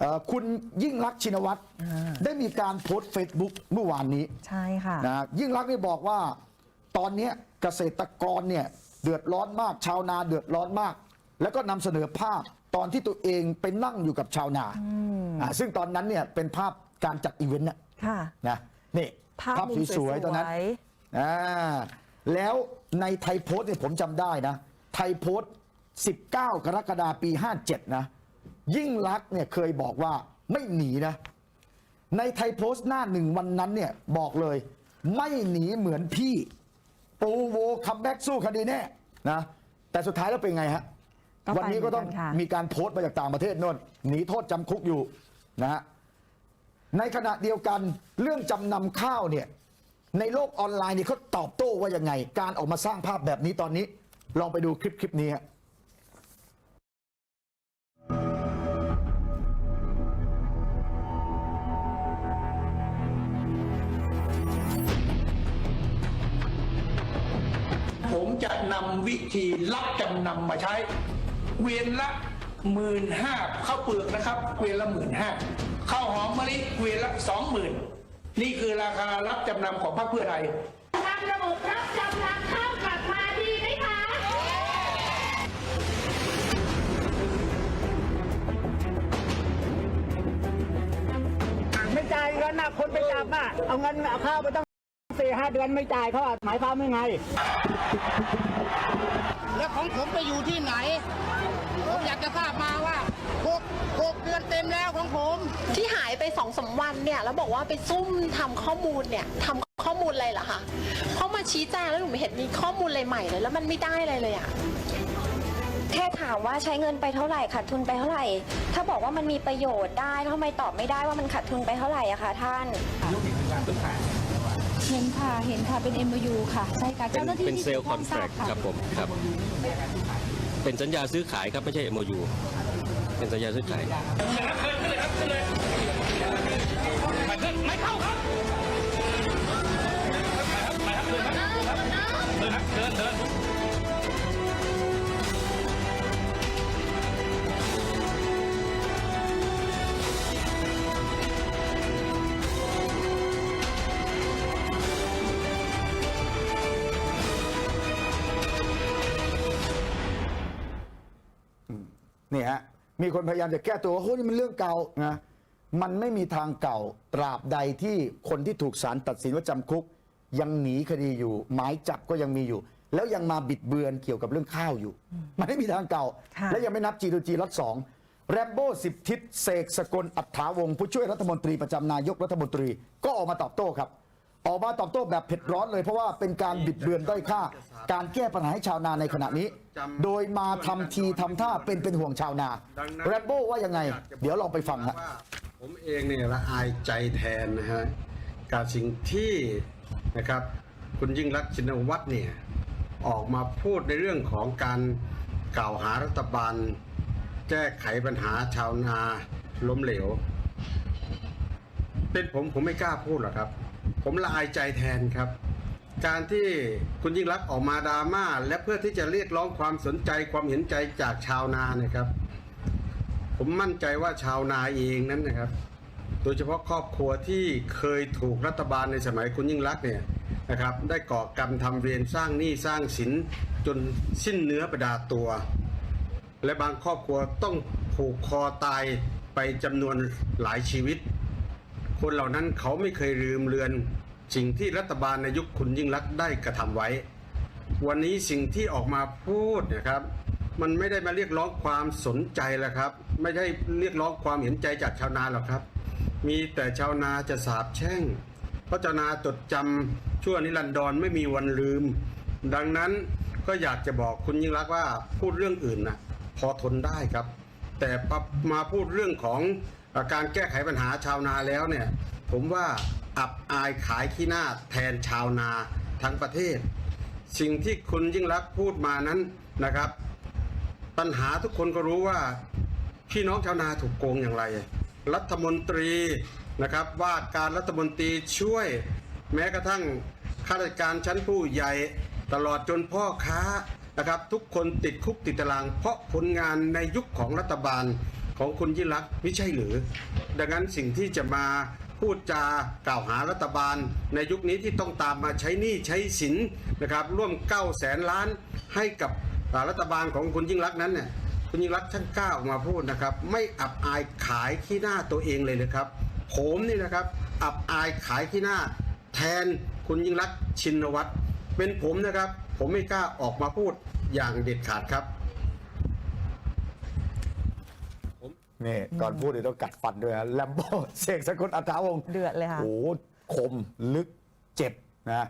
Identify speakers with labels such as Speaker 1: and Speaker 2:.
Speaker 1: เอ่อคุณยิ่งรักษณ์ชินวัตรได้มีการโพสต์เฟซบุ๊กเมื่อวานนี้
Speaker 2: ใช่ค่ะ
Speaker 1: นะยิ่งรักษณ์ได้บอกว่า ตอนเนี้ยเกษตรกรเนี่ยเดือดร้อนมากชาวนาเดือดร้อนมาก แล้วก็นำเสนอภาพตอนที่ตัวเองไปนั่งอยู่กับชาวนาอ่าซึ่งตอนนั้นเนี่ยเป็นภาพการจัดอีเวนต์นะ
Speaker 2: ค่ะ
Speaker 1: นะนี่
Speaker 2: ภาพมุม
Speaker 1: สวยๆตอนนั้น
Speaker 2: สวย
Speaker 1: อ่าแล้วในไทยโพสต์เนี่ยผมจำได้นะ ไทยโพสต์19 กรกฎาคมปี 57 นะ ยิ่งรักษณ์เนี่ยเคยบอกว่าไม่หนีนะ ในไทยโพสต์หน้าหนึ่งวันนั้นเนี่ยบอกเลย ไม่หนีเหมือนพี่ ปูโวคัมแบ็กสู้คดีแน่นะแต่สุดท้ายแล้วเป็นไงฮะ
Speaker 2: ก็ไป
Speaker 1: วันนี้ก็ต้อง
Speaker 2: เหมือนกันค่ะ
Speaker 1: มีการโพสต์มาจากต่างประเทศโน่นหนีโทษจำคุกอยู่นะฮะในขณะเดียวกันเรื่องจำนำข้าวเนี่ยในโลกออนไลน์เนี่ยเขาตอบโต้ว่ายังไง การออกมาสร้างภาพแบบนี้ตอนนี้ ลองไปดูคลิปคลิปนี้ฮะ
Speaker 3: จะนำวิธีรับจำนำมาใช้ เวียนละหมื่นห้าข้าวเปลือกนะครับเกวียนละหมื่นห้าข้าวหอมมะลิเกวียนละสองหมื่นนี่คือราคารับจำนำของพรรคเพื่อไทย
Speaker 4: ทำระบบรับจำนำข้าวกลับมาดีไหมคะ
Speaker 5: ไม่จ่ายเงินนะคนไปจับอะเอาเงินเอาข้าวไปตั้ง สี่ห้าเดือนไม่จ่ายเขาอะหมายความว่าไง
Speaker 6: แล้วของผมไปอยู่ที่ไหน ผมอยากจะทราบมาว่าหกหกเดือนเต็มแล้วของผม
Speaker 7: ที่หายไปสองสามวันเนี่ยแล้วบอกว่าไปซุ่มทำข้อมูลเนี่ยทำข้อมูลอะไรเหรอคะเขามาชี้แจงแล้วหนูไม่เห็นมีข้อมูลอะไรใหม่เลย แล้วมันไม่ได้อะไรเลยอะ
Speaker 8: แค่ถามว่าใช้เงินไปเท่าไหร่ขาดทุนไปเท่าไหร่ ถ้าบอกว่ามันมีประโยชน์ได้ทำไมตอบไม่ได้ว่ามันขาดทุนไปเท่าไหร่อะคะท่าน
Speaker 9: เห็นค่ะ เห็นค่ะ เป็น MOU ค่ะ ใช่ค่ะ
Speaker 10: เป็น
Speaker 9: เจ้าหน้าที่
Speaker 10: เป็น
Speaker 9: ที่
Speaker 10: เซลล์ค
Speaker 9: กี่
Speaker 10: อน
Speaker 9: ยว
Speaker 10: แท
Speaker 9: ข้
Speaker 10: ร
Speaker 9: ง
Speaker 10: ค
Speaker 9: ทา
Speaker 10: ครับผมครับ เป็นสัญญาซื้อขายครับไม่ใช่ MOU เป็นสัญญาซื้อขาย
Speaker 1: นี่ ฮะมีคนพยายามจะแก้ตัวว่าโอ้ยนี่มันเรื่องเก่านะมันไม่มีทางเก่าตราบใดที่คนที่ถูกศาลตัดสินว่าจำคุก ยังหนีคดีอยู่ หมายจับก็ยังมีอยู่ แล้วยังมาบิดเบือนเกี่ยวกับเรื่องข้าวอยู่ มันไม่มีทางเก่า
Speaker 2: ค่ะ
Speaker 1: และยังไม่นับ G2G ล็อตสองแรมโบ้สิบทิศเสกสกลอัฏฐาวงศ์ผู้ช่วยรัฐมนตรีประจำนายกรัฐมนตรีก็ออกมาตอบโต้ครับ ออกมาตอบโต้แบบเผ็ดร้อนเลย เพราะว่าเป็นการบิดเบือนด้อยค่า การแก้ปัญหาให้ชาวนาในขณะนี้ โดยมาทำทีทำท่าเป็นเป็นห่วงชาวนาแรมโบ้ว่ายังไง เดี๋ยวลองไปฟังฮะ
Speaker 11: ผมเองเนี่ยละอายใจแทนนะฮะกับสิ่งที่นะครับคุณยิ่งรักชินวัตรเนี่ยออกมาพูดในเรื่องของการกล่าวหารัฐบาล แก้ไขปัญหาชาวนาล้มเหลว เป็นผมผมไม่กล้าพูดหรอกครับ ผมละอายใจแทนครับ การที่คุณยิ่งรักออกมาดราม่า และเพื่อที่จะเรียกร้องความสนใจความเห็นใจจากชาวนาเนี่ยครับ ผมมั่นใจว่าชาวนาเองนั้นนะครับ โดยเฉพาะครอบครัวที่เคยถูกรัฐบาลในสมัยคุณยิ่งรักเนี่ยนะครับ ได้ก่อกรรมทำเวรสร้างหนี้สร้างสินจนสิ้นเนื้อประดาตัว และบางครอบครัวต้องผูกคอตายไปจำนวนหลายชีวิต คนเหล่านั้นเขาไม่เคยลืมเลือน สิ่งที่รัฐบาลในยุคคุณยิ่งรักได้กระทำไว้ วันนี้สิ่งที่ออกมาพูดนะครับ มันไม่ได้มาเรียกร้องความสนใจแล้วครับ ไม่ได้เรียกร้องความเห็นใจจากชาวนาหรอกครับ มีแต่ชาวนาจะสาบแช่งเพราะชาวนาจดจำชั่วนิรันดรไม่มีวันลืม ดังนั้นก็อยากจะบอกคุณยิ่งรักว่าพูดเรื่องอื่นนะพอทนได้ครับ แต่มาพูดเรื่องของ การแก้ไขปัญหาชาวนาแล้วเนี่ย ผมว่าอับอายขายขี้หน้าแทนชาวนาทั้งประเทศ สิ่งที่คุณยิ่งรักพูดมานั้นนะครับ ปัญหาทุกคนก็รู้ว่าพี่น้องชาวนาถูกโกงอย่างไร รัฐมนตรีนะครับว่าการรัฐมนตรีช่วยแม้กระทั่งข้าราชการชั้นผู้ใหญ่ตลอดจนพ่อค้านะครับ ทุกคนติดคุกติดตาราง เพราะผลงานในยุคของรัฐบาล ของคุณยิ่งรักษณ์ไม่ใช่หรือ ดังนั้นสิ่งที่จะมาพูดจากล่าวหารัฐบาล ในยุคนี้ที่ต้องตามมาใช้หนี้ใช้สินนะครับร่วม9แสนล้านให้กับรัฐบาลของคุณยิ่งรักษณ์นั้นเนี่ยคุณยิ่งรักษณ์ท่านกล้าออกมาพูดนะครับ ไม่อับอายขายขี้หน้าตัวเองเลยนะครับ ผมนี่นะครับ อับอายขายขี้หน้า แทนคุณยิ่งรักษณ์ชินวัตรเป็นผมนะครับ ผมไม่กล้าออกมาพูดอย่างเด็ดขาดครับ
Speaker 1: นี่ก่อนพูดเดี๋ยวต้องกัดฟันด้วยนะแลมโบ้เสกสกุลอัฐาวงศ์
Speaker 2: เดือดเลยค่ะ
Speaker 1: โอ้โหคมลึกเจ็บนะ